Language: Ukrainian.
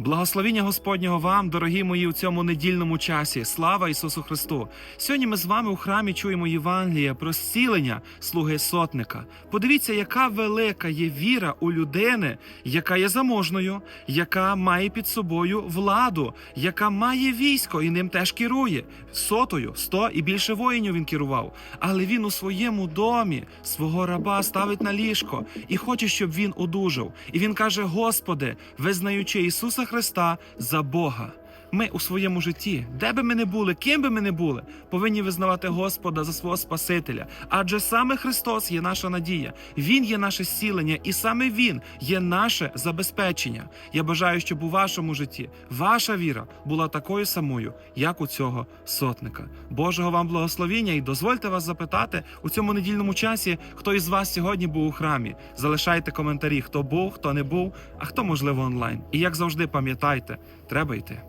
Благословіння Господнього вам, дорогі мої, у цьому недільному часі. Слава Ісусу Христу! Сьогодні ми з вами у храмі чуємо Євангеліє про зцілення слуги сотника. Подивіться, яка велика є віра у людини, яка є заможною, яка має під собою владу, яка має військо і ним теж керує. Сотою, сто і більше воїнів він керував. Але він у своєму домі свого раба ставить на ліжко і хоче, щоб він одужав. І він каже: Господи, визнаючи Ісуса Христа за Бога. Ми у своєму житті, де би ми не були, ким би ми не були, повинні визнавати Господа за свого Спасителя. Адже саме Христос є наша надія, Він є наше зцілення, і саме Він є наше забезпечення. Я бажаю, щоб у вашому житті ваша віра була такою самою, як у цього сотника. Божого вам благословіння і дозвольте вас запитати у цьому недільному часі, хто із вас сьогодні був у храмі. Залишайте коментарі, хто був, хто не був, а хто можливо онлайн. І як завжди, пам'ятайте, треба йти.